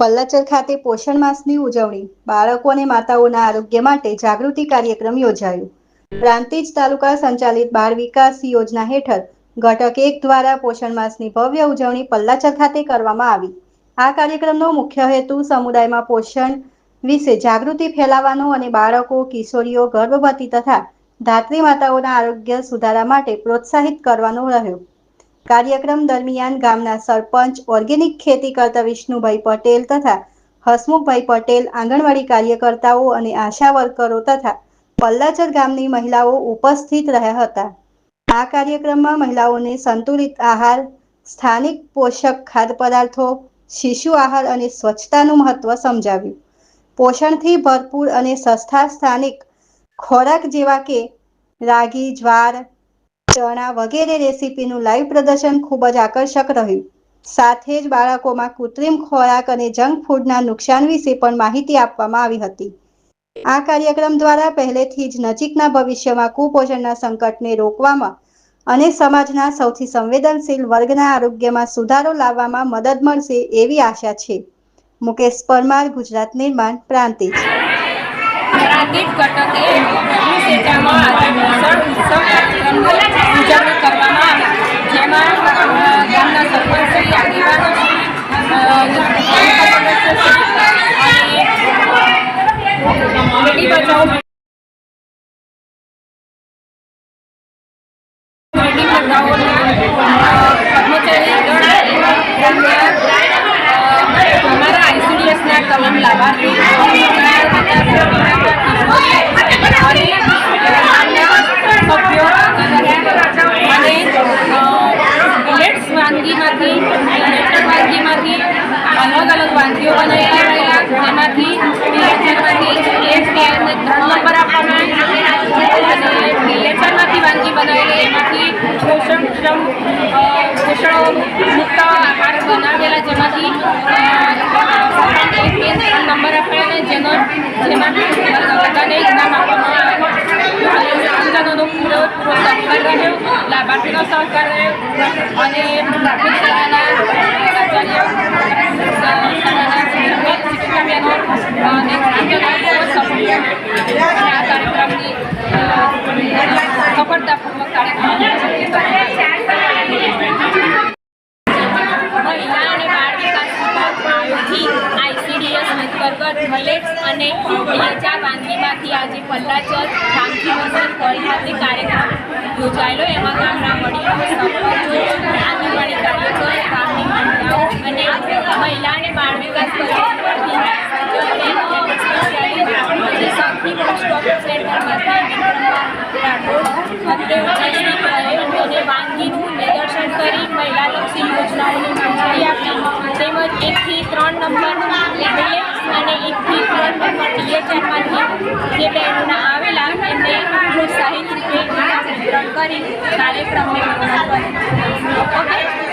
પલ્લાચર ખાતે પોષણ માસની ઉજવણી. બાળકો અને માતાઓના આરોગ્ય માટે જાગૃતિ કાર્યક્રમ યોજાયો. પ્રાંતિજ તાલુકા સંચાલિત બાળ વિકાસ યોજના હેઠળ ઘટક એક દ્વારા પોષણ માસની ભવ્ય ઉજવણી પલ્લાચર ખાતે કરવામાં આવી. આ કાર્યક્રમનો મુખ્ય હેતુ સમુદાયમાં પોષણ વિશે જાગૃતિ ફેલાવવાનો અને બાળકો, કિશોરીઓ, ગર્ભવતી તથા ધાત્રી માતાઓના આરોગ્ય સુધારા માટે પ્રોત્સાહિત કરવાનો રહ્યો. કાર્યક્રમ દરમિયાન ગામના સરપંચ, ઓર્ગેનિક ખેતી કરતા વિષ્ણુભાઈ પટેલ તથા હસમુખભાઈ પટેલ, આંગણવાડી કાર્યકર્તાઓ અને આશા વર્કરો તથા પલ્લાચર ગામની મહિલાઓ ઉપસ્થિત રહ્યા હતા. આ કાર્યક્રમમાં મહિલાઓને સંતુલિત આહાર, સ્થાનિક પોષક ખાદ્ય પદાર્થો, શિશુ આહાર અને સ્વચ્છતાનું મહત્વ સમજાવ્યું. પોષણથી ભરપૂર અને સસ્તા સ્થાનિક ખોરાક જેવા કે રાગી, જ્વાર ચણા વગેરે રેસીપીનું લાઈવ પ્રદર્શન ખૂબ જ આકર્ષક રહ્યું. સાથે જ બાળકોમાં કૃત્રિમ ખોરાક અને જંક ફૂડના નુકસાન વિશે પણ માહિતી આપવામાં આવી હતી. આ કાર્યક્રમ દ્વારા પહેલેથી જ નજીકના ભવિષ્યમાં કુપોષણના સંકટને રોકવામાં અને સમાજના સૌથી સંવેદનશીલ વર્ગના આરોગ્યમાં સુધારો લાવવામાં મદદ મળશે એવી આશા છે. મુકેશ પરમાર, ગુજરાત નિર્માણ પ્રાંતિજ. બેટી બચાવો બેટી બચાવો કર્મચારી દળ અમારા આઈસીડીએસના કલમ લાભાર્થી વાનગીમાંથી વાનગીમાંથી અલગ અલગ વાનગીઓ બનાવેલા રહેલા જેમાંથી મિલેટમાંથી એક નંબર આપવામાં આવ્યા અને મિલેટમાંથી વાનગી બનાવેલી એમાંથી પોષણક્ષમ અ, પોષણ મુક્ત આહાર બનાવેલા જેમાંથી અ, એક બે ત્રણ નંબર આપેલા અને જેનો જેમાં બધાને ઇનામ આપવામાં આવ્યા અને અંગનોનો પૂરો પૂરો સહકાર રહ્યો લાભાર્થીનો સહકાર રહ્યો અને પ્રાથમિક શાળાના આચાર્ય શાળાના શિક્ષિકાબેનો અને ગ્રામજનોનો ખૂબ જ સપોર્ટ રહ્યો અને આ કાર્યક્રમની અ, સફળતાપૂર્વક કાર્યક્રમ મહિલા અને બાળ વિકાસ વિભાગથી આઈસીડીએસ મલેટ્સ અને લેચા વાનગીમાંથી આજે પલ્લાચર રામજી મંદિર હોલ કાર્યક્રમ યોજાયેલો. એમાં ગામના વડીલો આંગણવાડી કાર્યકર ગામની અને મહિલા અને બાળ વિકાસ જે બહેનોના આવેલા એમને પ્રોત્સાહિત રીતે કરી કાર્યક્રમને પૂર્ણ કર્યો. ઓકે?